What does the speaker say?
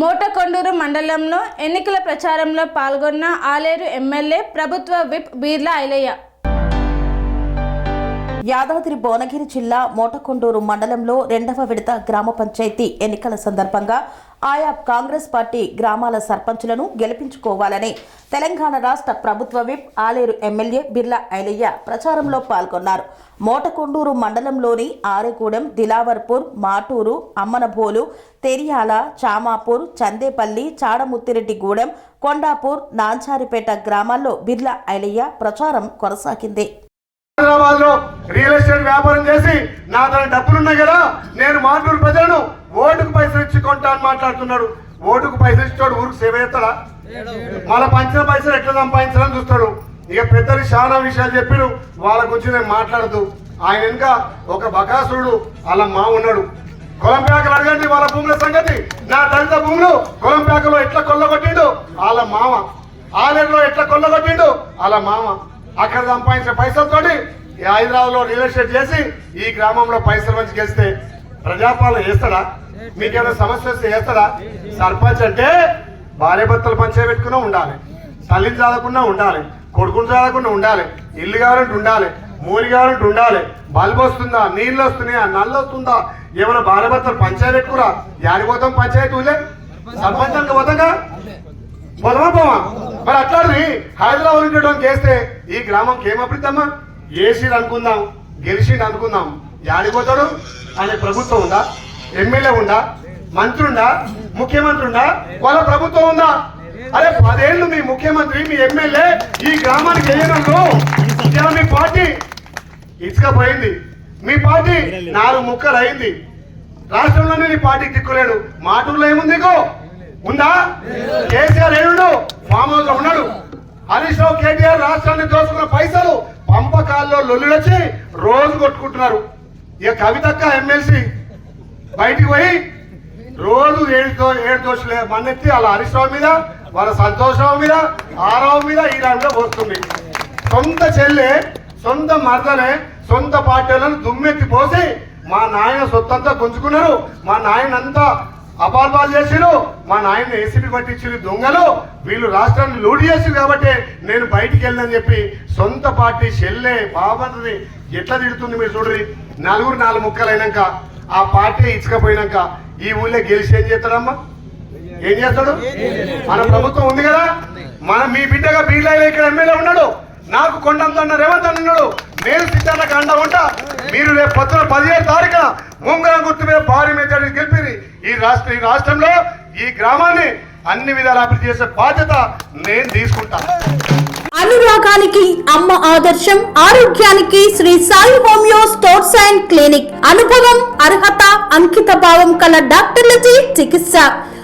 మోటకొండూరు మండలంలో ఎన్నికల ప్రచారంలో పాల్గొన్న ఆలేరు ఎమ్మెల్యే ప్రభుత్వ విప్ బీర్ల ఐలయ్య. యాదాద్రి భువనగిరి జిల్లా మోటకొండూరు మండలంలో రెండవ విడత గ్రామ పంచాయతీ ఎన్నికల సందర్భంగా ఆయా కాంగ్రెస్ పార్టీ గ్రామాల సర్పంచులను గెలిపించుకోవాలని తెలంగాణ రాష్ట్ర ప్రభుత్వ విప్ ఆలేరు ఎమ్మెల్యే బిర్లా ఐలయ్య ప్రచారంలో పాల్గొన్నారు. మోటకొండూరు మండలంలోని ఆరెగూడెం దిలావర్పూర్ మాటూరు అమ్మనభోలు తెరియాల చామాపూర్ చందేపల్లి చాడముత్తిరెడ్డిగూడెం కొండాపూర్ నాంచారిపేట గ్రామాల్లో బిర్లా ఐలయ్య ప్రచారం కొనసాగింది. హైదరాబాద్లో రియల్ ఎస్టేట్ వ్యాపారం చేసి నా దగ్గర డబ్బులున్నాయి కదా నేను మాటూరు ప్రజలను ఓటుకు పైసలు ఇచ్చి కొంటా అని మాట్లాడుతున్నాడు. ఓటుకు పైసలు ఇచ్చాడు ఊరికి సేవ చేస్తాడా? మళ్ళీ పంచిన పైసలు ఎట్లా సంపాదించాలని చూస్తాడు. ఇక పెద్దలు చాలా విషయాలు చెప్పిడు వాళ్ళ గురించి నేను మాట్లాడదు. ఆయన వెనుక ఒక బకాసురుడు అలా మా ఉన్నాడు. కొలంప్యాకలు అడగండి వాళ్ళ భూముల సంగతి. నా దళిత భూములు కొలంప్యాకలో ఎట్లా కొల్లగొట్టిండు? వాళ్ళ మామ. ఆలేరులో ఎట్లా కొల్లగొట్టిండు? వాళ్ళ మామ. అక్కడ సంపాదించిన పైసలతోటి ఈ హైదరాబాద్లో రియల్ ఎస్టేట్ చేసి ఈ గ్రామంలో పైసలు మంచి గెలిస్తే ప్రజాపాలన చేస్తాడా? మీకేమైనా సమస్య వస్తే చేస్తాడా? సర్పంచ్ అంటే భార్య భర్తలు పంచే పెట్టుకున్నా ఉండాలి. తల్లిని చదవకుండా ఉండాలి. కొడుకుని చదవకుండా ఉండాలి. ఇల్లు కావాలంటే ఉండాలి. మూలి కావాలంటే ఉండాలి. బల్బు వస్తుందా? నీళ్ళు వస్తున్నాయా? నల్లు వస్తుందా? ఏమైనా భార్య భర్తలు పంచాయతీ పెట్టుకురా యాడికి పోతాం పంచాయతీ ఊలే సర్పంచానికి పోతాగా? పోదామా పోమా మరి అట్లాంటిది హైదరాబాద్ ఉండేటువంటి చేస్తే ఈ గ్రామంకి ఏమప్పుడమ్మా ఏసీలు అనుకుందాం గెలిచిండు అనుకుందాం. యాడిపోతాడు? అనే ప్రభుత్వం ఉందా? ఎమ్మెల్యే ఉందా? మంత్రి ఉందా? ముఖ్యమంత్రి ఉందా? వాళ్ళ ప్రభుత్వం ఉందా? అరే పదేళ్ళు మీ ముఖ్యమంత్రి మీ ఎమ్మెల్యే ఈ గ్రామానికి వెళ్ళినట్లు ఇలా మీ పార్టీ ఇసుక పోయింది. మీ పార్టీ నాలుగు ముక్కలు అయింది. రాష్ట్రంలోనే నీ పార్టీకి దిక్కులేడు మాటూరులో ఏముంది నీకు? ఉందా? కేసీఆర్ ఏడు ఫామ్ హౌస్లో ఉన్నాడు. హరీష్ రావు కేటీఆర్ రాష్ట్రాన్ని దోచుకున్న పైసలు పంపకాల్లో లొల్లులొచ్చి రోజు కొట్టుకుంటున్నారు. ఇక కవితక్క ఎమ్మెల్సీ బయటికి పోయి రోజు ఏడు ఏడు దోషులే మన్నెత్తి వాళ్ళ హరీశ్రావు మీద వాళ్ళ సంతోషరావు మీద ఆరావు మీద ఈ రావు మీద పోస్తుంది. సొంత చెల్లె సొంత మరదనే సొంత పార్టీలను దుమ్మెత్తి పోసి మా నాయన సొత్తంతా గుంజుకున్నారు మా నాయనంతా అపాల్పాలు చేసిరు మా నాయన ఏసీపీ పట్టించిన దొంగలు. వీళ్ళు రాష్ట్రాన్ని లూడి చేసిరు కాబట్టి నేను బయటికి వెళ్ళని చెప్పి సొంత పార్టీ చెల్లె బాబాని ఎట్లా తిడుతుంది మీరు చూడండి నలుగురు నాలుగు ముక్కలైనాక ఆ పార్టీ ఇచ్చకపోయినాక ఈ ఊళ్ళో గెలిచి ఏం చేస్తాడమ్మా? ఏం చేస్తాడు? మన ప్రభుత్వం ఉంది కదా? మన మీ బిడ్డగా బీర్లాయిలో ఇక్కడ ఎమ్మెల్యే ఉన్నాడు. నాకు కొండంత రేవంత్ అన్నాడు నేను సిద్ధార్థ అండ ఉంటా మీరు రేపు పొద్దున పదిహేడు తారీఖున ముంగరం గుర్తు మీద భారీ మెజార్టీ గెలిపి ఈ రాష్ట్ర ఈ రాష్ట్రంలో ఈ గ్రామాన్ని అన్ని విధాలు అభివృద్ధి చేసే బాధ్యత నేను తీసుకుంటాను. అనురాగానికి అమ్మ ఆదర్శం ఆరోగ్యానికి Sri Sai homeo stores and clinic. అనుభవం అర్హత అంకిత భావం కల డాక్టర్లచే చికిత్స.